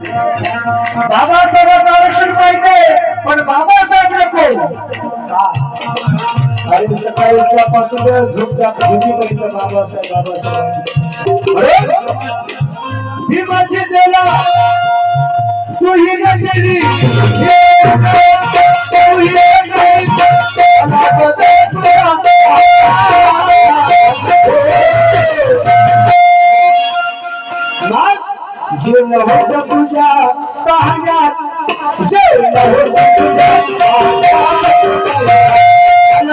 बाबासाहेबांचं आरक्षण पाहिजे पण बाबासाहेब नको. अरे सकाळी उठल्यापासून झोपत्या झोपीपर्यंत बाबासाहेब बाबासाहेब. अरे माझी जेला. तू ही न केली हे तू ही तुझ्या पाहण्यात तुझ्या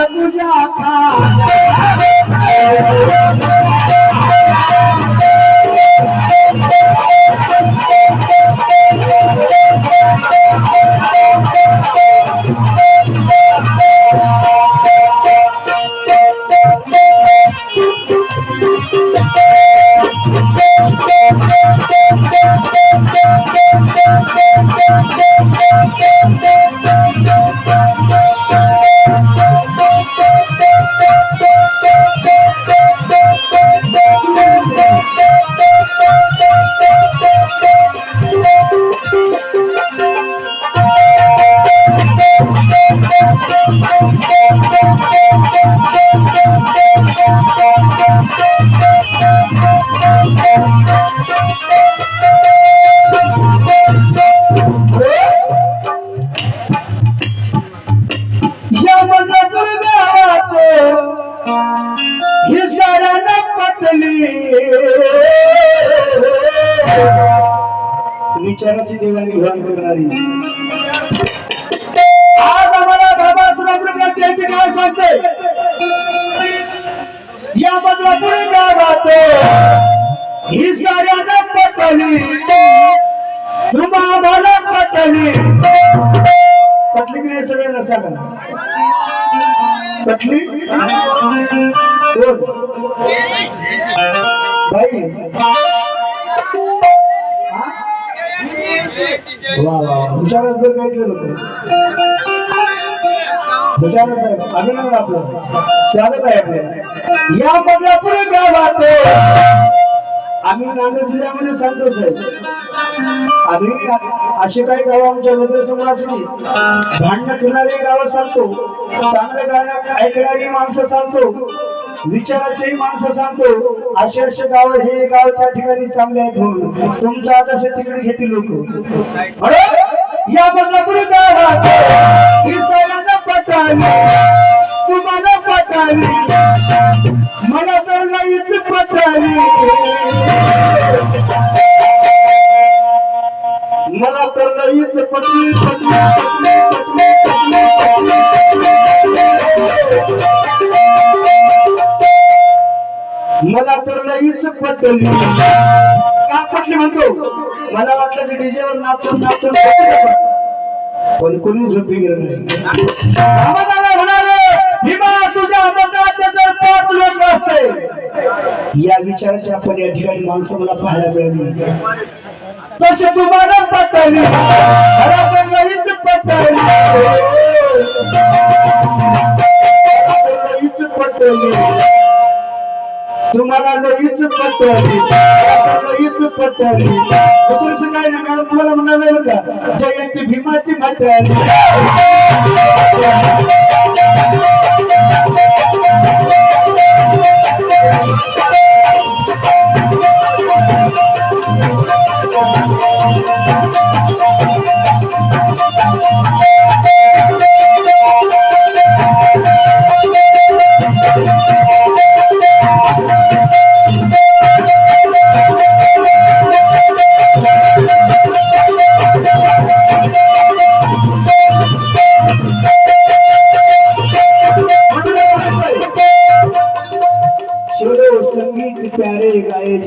तुझ्या विचाराची देवाणघेवाण करणारी। आज आम्हाला बाबासाहेब या मजपूर गावात ही साऱ्यांना पटली। तुम्हाला पटली। पटली की नाही सगळ्यांना सांगा पटली? हा? वा वा हुशारच बरं काय लोक? हुशारच आहे अभिनंदन आपलं. स्वागत आहे आपलं. या बदलापूर गावात आम्ही नांदेड जिल्ह्यामध्ये सांगतो साहेब. आम्ही असे काही गाव आमच्या नजरेसमोर असली भांडणं करणारी गावं सांगतो चांगलं गाणं ऐकणारी माणसं सांगतो विचाराचेही माणसं सांगतो असे असे गाव हे गाव त्या ठिकाणी चांगले आहेत म्हणून. तुमच्या आदर्श तिकडे घेतील लोक. या बदलापूर गावात लईच पटली का पटली म्हणतो? मला वाटलं की डीजेवर नाचून नाचून झोपी जातात. पण कोणी झोपी गेलं नाही. अहमदाला म्हणाले भीमा तुझ्या अहमदाचे जर पाच लोक असते. या विचाराची आपण या ठिकाणी माणसं मला पाहायला मिळाली. तसे तुम्हाला पटली तुम्हाला पटली. खरं पटली. दुसरं काय नाही मॅडम तुम्हाला म्हणाले का? जयंती भीमाची म्हटली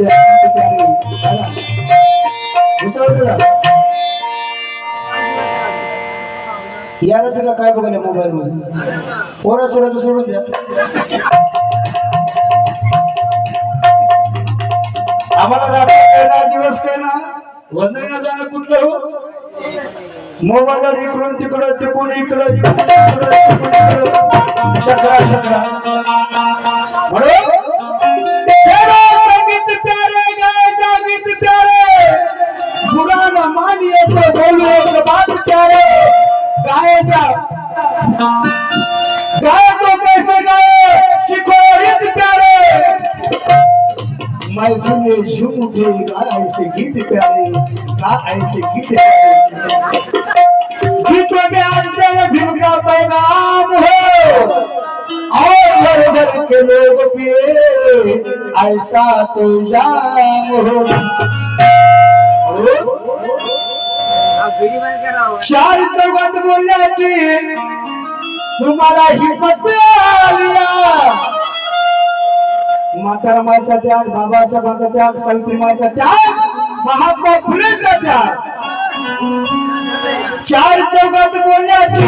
गाये जय तुला. काय बघायला मोबाईल मध्ये? पोरा सोराचं सोडून द्या. आम्हाला रात्र दिवस काय ना? वंदना जाणं कुठलं हो? मोबाईलवर इकडून तिकडं तिकडून इकडं इकडून तिकडं इकडं. चक्रा चक्रा. म्हणून महफिल झूम उठे ऐसे गीत प्यारे गा ऐसे गीत प्यारे। गीतों में आज तेरे भीम का पैगाम हो। और घर घर के लोग पिए ऐसा तो जाम हो। चार चौघात बोलण्याची तुम्हाला हिंमत आलिया तुकारामाचा त्याग बाबासाहेबांचा त्याग सावित्रीमाईचा त्याग महात्मा फुलेचा त्याग. चार चौकात बोलण्याची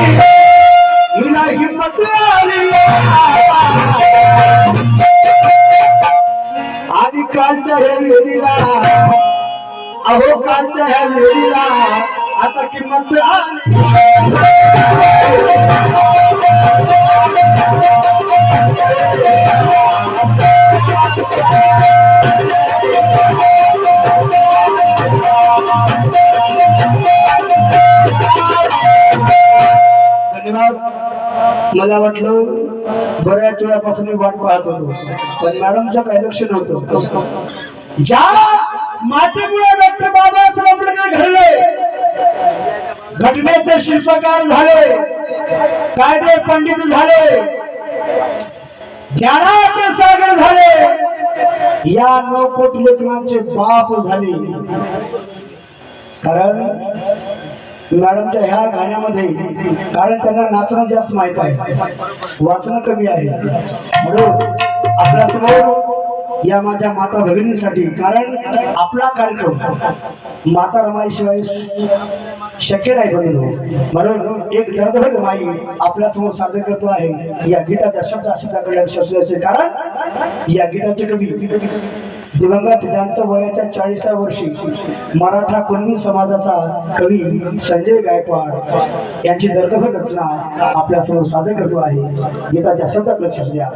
हिला हिंमत आली आणि कालच्या ह्या वेळीला अहो कालच्या ह्या वेळीला आता किंमत आली. धन्यवाद मला वाटलं बऱ्याच वेळापासून मी वाट पाहत होतो. पण मॅडमचं काही लक्ष नव्हतं. ज्या मातेमुळे डॉक्टर बाबासाहेब आंबेडकर घडले घटनेचे शिल्पकार झाले कायदे पंडित झाले ज्ञानाचे सागर झाले या नऊ कोटी लेखनांचे बाप झाले. कारण मॅडमच्या ह्या गाण्यामध्ये कारण त्यांना नाचणं जास्त माहीत आहे. वाचणं कमी आहे. म्हणून आपल्यासमोर या माझ्या माता भगिनीसाठी कारण आपला कार्यक्रम माता रमाईशिवाय शक्य नाही बनलो. म्हणून एक दर्दभर माई आपल्यासमोर सादर करतो आहे. या गीताच्या शब्द शब्दाकडे लक्ष असल्याचे कारण या गीताचे कवी दिवंगत ज्यांचं वयाच्या चाळीसाव्या वर्षी मराठा कुणबी समाजाचा कवी संजय गायकवाड यांची दर्दभर रचना आपल्यासमोर सादर करतो आहे. गीताच्या शब्दात लक्ष द्या